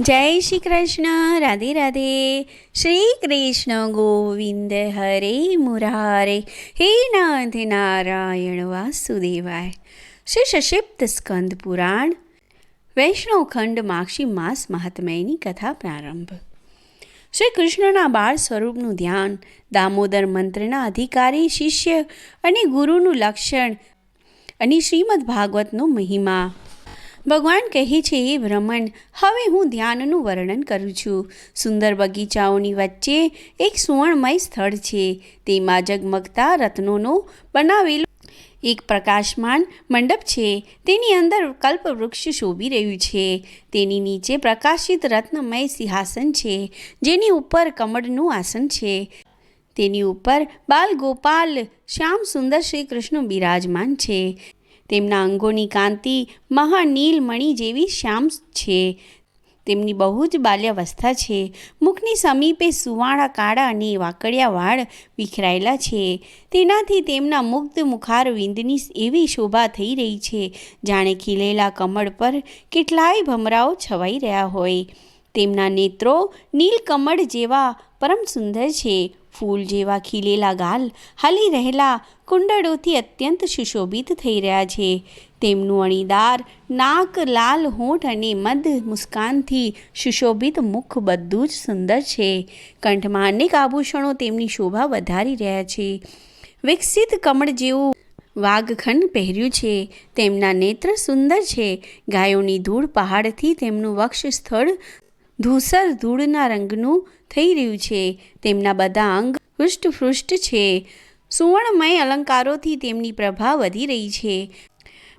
જય શ્રી કૃષ્ણ, રાધે રાધે. શ્રી કૃષ્ણ ગોવિંદ હરે મુરારે. હે નાથ નારાયણ વાસુદેવાય. શ્રી સશિપ્ત સ્કંદ પુરાણ. વૈષ્ણવ ખંડ માક્ષી માસ મહાત્મયની કથા પ્રારંભ. શ્રી કૃષ્ણના બાળ સ્વરૂપનું ધ્યાન, દામોદર મંત્રના અધિકારી શિષ્ય અને ગુરુનું લક્ષણ અને શ્રીમદ ભાગવતનો મહિમા ભગવાન કહે છે એ ભ્રમણ હવે હું ધ્યાનનું વર્ણન કરું છું. સુંદર બગીચાઓની વચ્ચે એક સુવર્ણમય સ્થળ છે. તેમાં ઝગમગતા રત્નોનો બનાવેલો એક પ્રકાશમાન મંડપ છે. તેની અંદર કલ્પવૃક્ષ શોભી રહ્યું છે. તેની નીચે પ્રકાશિત રત્નમય સિંહાસન છે, જેની ઉપર કમળનું આસન છે. તેની ઉપર બાલ ગોપાલ શ્યામ સુંદર શ્રી કૃષ્ણ બિરાજમાન છે. તેમના અંગોની કાંતિ મહાનીલમણી જેવી શ્યામ છે. તેમની બહુ જ બાલ્યાવસ્થા છે. મુખની સમીપે સુવાળા, કાળા અને વાકડિયા વાળ વિખરાયેલા છે. તેનાથી તેમના મુગ્ધ મુખારવિંદની એવી શોભા થઈ રહી છે, જાણે ખીલેલા કમળ પર કેટલાય ભમરાઓ છવાઈ રહ્યા હોય. તેમના નેત્રો નીલકમળ જેવા પરમ સુંદર છે. ફૂલ જેવા ખીલેલા ગાલ હાલી રહેલા કુંડળોથી અત્યંત સુશોભિત થઈ રહ્યા છે. તેમનું અણીદાર નાક, લાલ હોઠ અને મદ મુસ્કાનથી સુશોભિત મુખ બધું જ સુંદર છે. કંઠમાં અનેક આભૂષણો તેમની શોભા વધારી રહ્યા છે. વિકસિત કમળ જેવું વાઘખંડ પહેર્યું છે. તેમના નેત્ર સુંદર છે. ગાયોની ધૂળ પહાડથી તેમનું વક્ષ સ્થળ ધૂસર ધૂળના રંગનું થઈ રહ્યું છે. તેમના બધા અંગ હૃષ્ટફૃષ્ટ છે. સુવર્ણમય અલંકારોથી તેમની પ્રભા વધી રહી છે.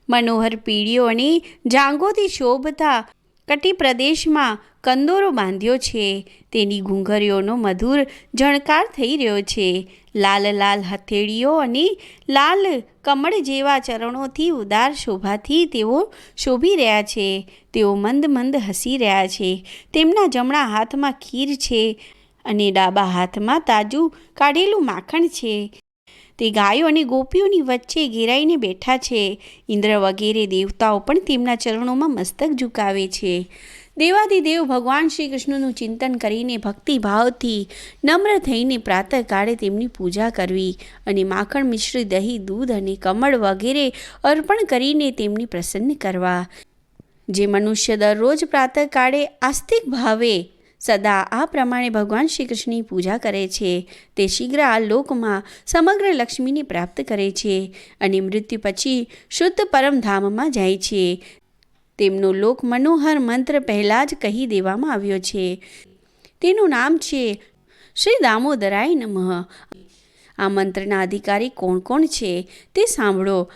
મનોહર પીળીઓ અને જાંગોથી શોભતા કટી પ્રદેશમાં કંદોરો બાંધ્યો છે. તેની ઘૂંઘરીઓનો મધુર જણકાર થઈ રહ્યો છે. લાલ લાલ હથેળીઓ અને લાલ કમળ જેવા ચરણોથી ઉદાર શોભાથી તેઓ શોભી રહ્યા છે. તેઓ મંદ મંદ હસી રહ્યા છે. તેમના જમણા હાથમાં ખીર છે અને ડાબા હાથમાં તાજું કાઢેલું માખણ છે. તે ગાયો અને ગોપીઓની વચ્ચે ઘેરાઈને બેઠા છે. ઇન્દ્ર વગેરે દેવતાઓ પણ તેમના ચરણોમાં મસ્તક ઝુકાવે છે. દેવાદિદેવ ભગવાન શ્રી કૃષ્ણનું ચિંતન કરીને ભક્તિભાવથી નમ્ર થઈને પ્રાતઃકાળે તેમની પૂજા કરવી અને માખણ મિશ્ર દહીં, દૂધ અને કમળ વગેરે અર્પણ કરીને તેમની પ્રસન્ન કરવા. જે મનુષ્ય દરરોજ પ્રાતઃકાળે આસ્તિક ભાવે સદા આ પ્રમાણે ભગવાન શ્રી કૃષ્ણની પૂજા કરે છે. તે શીઘ્ર આ લોકમાં સમગ્ર લક્ષ્મીને પ્રાપ્ત કરે છે અને મૃત્યુ પછી શુદ્ધ પરમધામમાં જાય છે. તેમનો લોક મનોહર મંત્ર પહેલાં જ કહી દેવામાં આવ્યો છે. તેનું નામ છે શ્રી દામોદરાય નમઃ. આ મંત્રના અધિકારી કોણ કોણ છે તે સાંભળો.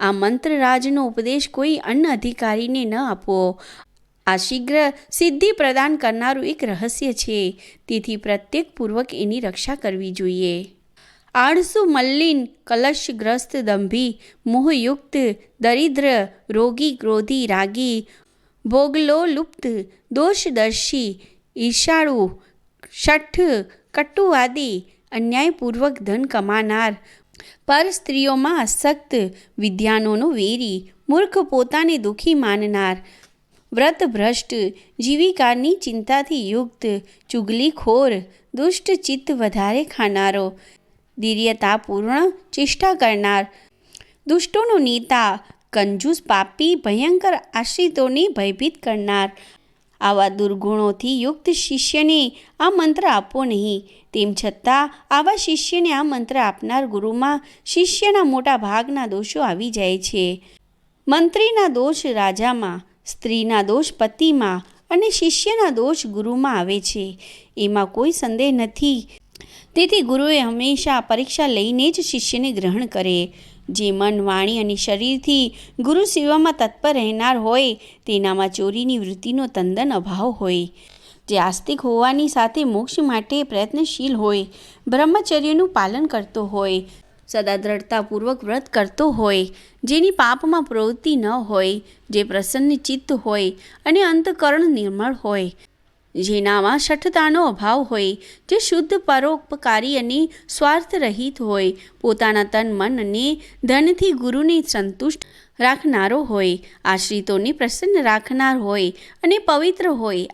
આ મંત્રરાજનો ઉપદેશ કોઈ અન્ય અધિકારીને ન આપવો આ શીઘ્ર સિદ્ધિ પ્રદાન કરનારું એક રહસ્ય છે. તેથી પ્રત્યેકપૂર્વક એની રક્ષા કરવી જોઈએ. આળસુ મલ્લિન કલશગ્રસ્ત, દંભી, મોહયુક્ત, દરિદ્ર, રોગી, ક્રોધી, રાગી, ભોગલો, લુપ્ત, દોષદર્શી ઈર્ષાળુ શઠ કટુવાદી અન્યાયપૂર્વક ધન કમાનાર, પર સ્ત્રીઓમાં આસક્ત, વિદ્યાનોનો વેરી, મૂર્ખ પોતાને દુઃખી માનનાર વ્રતભ્રષ્ટ, જીવિકાની ચિંતાથી યુક્ત, ચુગલીખોર, દુષ્ટ ચિત્ત વધારે ખાનારો. દિર્યતાપૂર્ણ ચેષ્ટા કરનાર. દુષ્ટોનો નેતા, કંજૂસ પાપી, ભયંકર આશ્રિતોને ભયભીત કરનાર. આવા દુર્ગુણોથી યુક્ત શિષ્યને આ મંત્ર આપવો નહીં. તેમ છતાં, આવા શિષ્યને આ મંત્ર આપનાર ગુરુમાં શિષ્યના મોટા ભાગના દોષો આવી જાય છે. મંત્રીના દોષ રાજામાં સ્ત્રીના દોષ પતિમાં અને શિષ્યના દોષ ગુરુમાં આવે છે. એમાં કોઈ સંદેહ નથી. તેથી ગુરુએ હંમેશા પરીક્ષા લઈને જ શિષ્યને ગ્રહણ કરે. જે મન, વાણી અને શરીરથી ગુરુ સેવામાં તત્પર રહેનાર હોય, તેનામાં ચોરીની વૃત્તિનો તંદન અભાવ હોય. જે આસ્તિક હોવાની સાથે મોક્ષ માટે પ્રયત્નશીલ હોય, બ્રહ્મચર્યનું પાલન કરતો હોય સદા દ્રઢતાપૂર્વક વ્રત કરતો હોય, જેની પાપમાં પ્રવૃત્તિ ન હોય, જે પ્રસન્ન ચિત્ત હોય અને અંતકરણ નિર્મળ હોય, જેનામાં શઠતાનો અભાવ હોય, જે શુદ્ધ પરોપકારી અને સ્વાર્થ રહિત હોય, પોતાના તન, મન અને ધનથી ગુરુને સંતુષ્ટ રાખનારો હોય, આશ્રિતોને પ્રસન્ન રાખનાર હોય અને પવિત્ર હોય.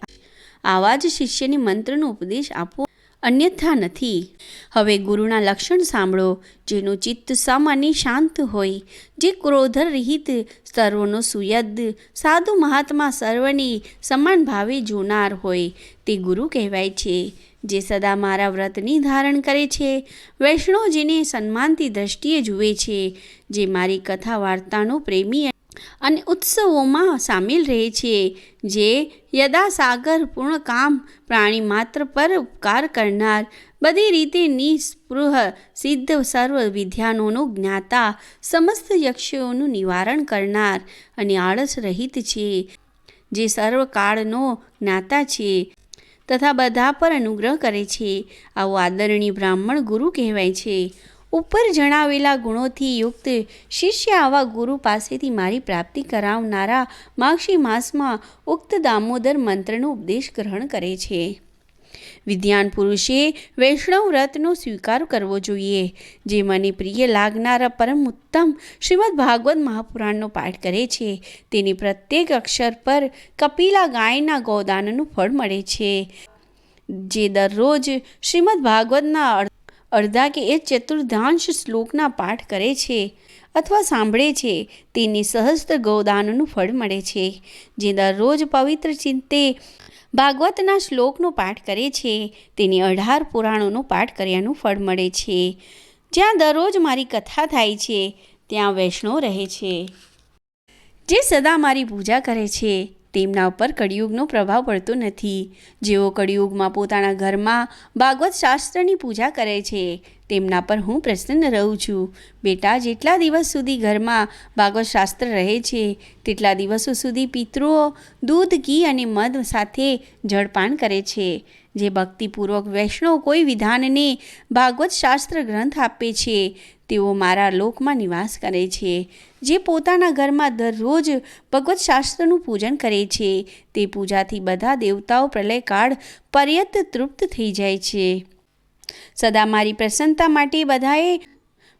આવા જ શિષ્યને મંત્રનો ઉપદેશ આપવો અન્યથા નથી. હવે ગુરુના લક્ષણ સાંભળો, જેનું ચિત્ત સમ અને શાંત હોય, જે ક્રોધ રહિત સર્વનો સુયદ સાધુ મહાત્મા સર્વની સમાન ભાવે જોનાર હોય, તે ગુરુ કહેવાય છે, જે સદા મારા વ્રતની ધારણ કરે છે વૈષ્ણવજીને સન્માનથી દ્રષ્ટિએ જુએ છે, જે મારી કથા વાર્તાનો પ્રેમી અને ઉત્સવોમાં સામેલ રહે છે, જે યદા સાગર પૂર્ણ કામ પ્રાણી માત્ર પર ઉપકાર કરનાર, બધી રીતે નિસ્પૃહ, સિદ્ધ સર્વ વિદ્યાનોનો જ્ઞાતા, સમસ્ત યક્ષોનું નિવારણ કરનાર અને આળસ રહિત છે, જે સર્વકાળનો જ્ઞાતા છે, તથા બધા પર અનુગ્રહ કરે છે. આવો આદરણીય બ્રાહ્મણ ગુરુ કહેવાય છે. ઉપર જણાવેલા ગુણોથી યુક્ત શિષ્ય આવા ગુરુ પાસેથી મારી પ્રાપ્તિ કરાવનારા માક્ષી માસમાં ઉક્ત દામોદર મંત્રનો ઉપદેશ ગ્રહણ કરે છે. વિદ્યાન પુરુષે વૈષ્ણવ વ્રતનો સ્વીકાર કરવો જોઈએ. જે મને પ્રિય લાગનારા પરમ ઉત્તમ શ્રીમદ ભાગવત મહાપુરાણનો પાઠ કરે છે, તેની પ્રત્યેક અક્ષર પર કપિલા ગાયના ગૌદાનનું ફળ મળે છે. જે દરરોજ શ્રીમદ ભાગવતના અડધા કે એ ચતુર્ધાંશ શ્લોકના પાઠ કરે છે અથવા સાંભળે છે, તેની સહસ્ત્ર ગૌદાનનું ફળ મળે છે, જે દરરોજ પવિત્ર ચિંતે ભાગવતના શ્લોકનો પાઠ કરે છે, તેની અઢાર પુરાણોનો પાઠ કર્યાનું ફળ મળે છે. જ્યાં દરરોજ મારી કથા થાય છે, ત્યાં વૈષ્ણવ રહે છે. જે સદા મારી પૂજા કરે છે તેમના ઉપર કળિયુગનો પ્રભાવ પડતો નથી. જેઓ કળિયુગમાં પોતાના ઘરમાં ભાગવત શાસ્ત્રની પૂજા કરે છે તેમના પર હું પ્રસન્ન રહું છું. બેટા, જેટલા દિવસ સુધી ઘરમાં ભાગવત શાસ્ત્ર રહે છે, તેટલા દિવસો સુધી પિતૃઓ દૂધ, ઘી અને મધ સાથે જળપાન કરે છે. જે ભક્તિપૂર્વક વૈષ્ણવ કોઈ વિધાનને ભાગવત શાસ્ત્ર ગ્રંથ આપે છે, તેઓ મારા લોકમાં નિવાસ કરે છે. જે પોતાના ઘરમાં દરરોજ ભગવત શાસ્ત્રનું પૂજન કરે છે, તે પૂજાથી બધા દેવતાઓ પ્રલયકાળ પર્યત તૃપ્ત થઈ જાય છે. સદા મારી પ્રસન્નતા માટે બધાએ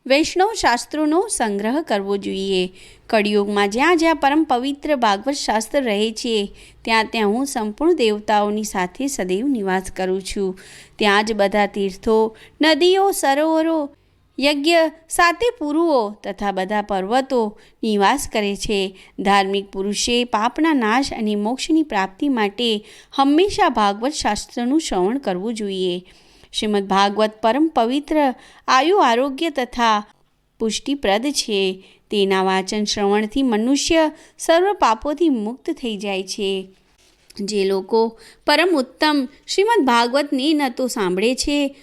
વૈષ્ણવ શાસ્ત્રોનો સંગ્રહ કરવો જોઈએ. કળિયુગમાં જ્યાં જ્યાં પરમ પવિત્ર ભાગવત શાસ્ત્ર રહે છે, ત્યાં ત્યાં હું સંપૂર્ણ દેવતાઓની સાથે સદૈવ નિવાસ કરું છું. ત્યાં જ બધા તીર્થો, નદીઓ, સરોવરો, યજ્ઞ, સાતે પુરુઓ તથા બધા પર્વતો નિવાસ કરે છે. ધાર્મિક પુરુષે પાપના નાશ અને મોક્ષની પ્રાપ્તિ માટે હંમેશા ભાગવત શાસ્ત્રનું શ્રવણ કરવું જોઈએ. શ્રીમદ ભાગવત પરમ પવિત્ર આયુ આરોગ્ય તથા પુષ્ટિપ્રદ છે. તેના વાંચન શ્રવણથી મનુષ્ય સર્વ પાપોથી મુક્ત થઈ જાય છે. જે લોકો પરમ ઉત્તમ શ્રીમદ ભાગવતને ન તો સાંભળે છે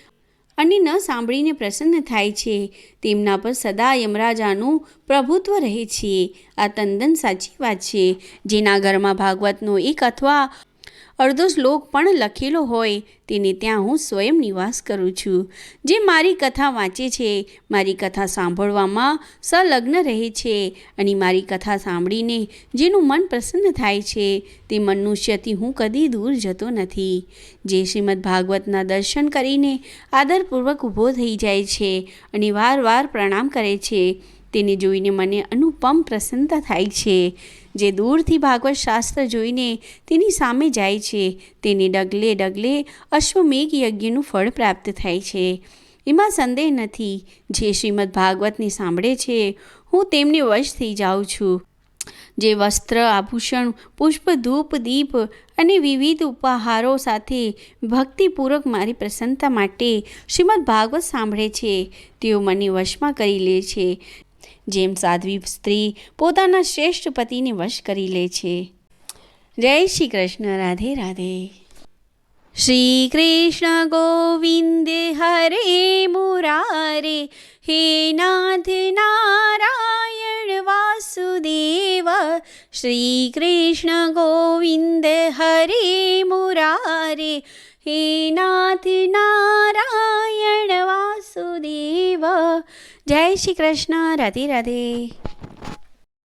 અને ન સાંભળીને પ્રસન્ન થાય છે. તેમના પર સદા યમરાજાનું પ્રભુત્વ રહે છે. આ તદ્દન સાચી વાત છે. જેના ઘરમાં ભાગવતનો એક અથવા અડધો શ્લોક પણ લખેલો હોય તેને ત્યાં હું સ્વયં નિવાસ કરું છું. જે મારી કથા વાંચે છે, મારી કથા સાંભળવામાં સંલગ્ન રહે છે અને મારી કથા સાંભળીને જેનું મન પ્રસન્ન થાય છે, તે મનુષ્યથી હું કદી દૂર જતો નથી. જે શ્રીમદ ભાગવતના દર્શન કરીને આદરપૂર્વક ઊભો થઈ જાય છે અને વાર વાર પ્રણામ કરે છે, તેને જોઈને મને અનુપમ પ્રસન્નતા થાય છે. જે દૂરથી ભાગવત શાસ્ત્ર જોઈને તેની સામે જાય છે, તેને ડગલે ડગલે અશ્વમેઘ યજ્ઞનું ફળ પ્રાપ્ત થાય છે. એમાં સંદેહ નથી. જે શ્રીમદ ભાગવતને સાંભળે છે, હું તેમને વશ થઈ જાઉં છું. જે વસ્ત્ર, આભૂષણ, પુષ્પ, ધૂપ, દીપ અને વિવિધ ઉપહારો સાથે ભક્તિપૂર્વક મારી પ્રસન્નતા માટે શ્રીમદ ભાગવત સાંભળે છે. તેઓ મને વશમાં કરી લે છે. જેમ સાધ્વી સ્ત્રી પોતાના શ્રેષ્ઠ પતિને વશ કરી લે છે. જય શ્રી કૃષ્ણ, રાધે રાધે. શ્રી કૃષ્ણ ગોવિંદ હરે મુરારે, હે નાથ નારાયણ વાસુદેવ. શ્રી કૃષ્ણ ગોવિંદ હરે મુરારે હે નાથ નારાયણ વાસુદેવ જય શ્રી કૃષ્ણ રાધે રાધે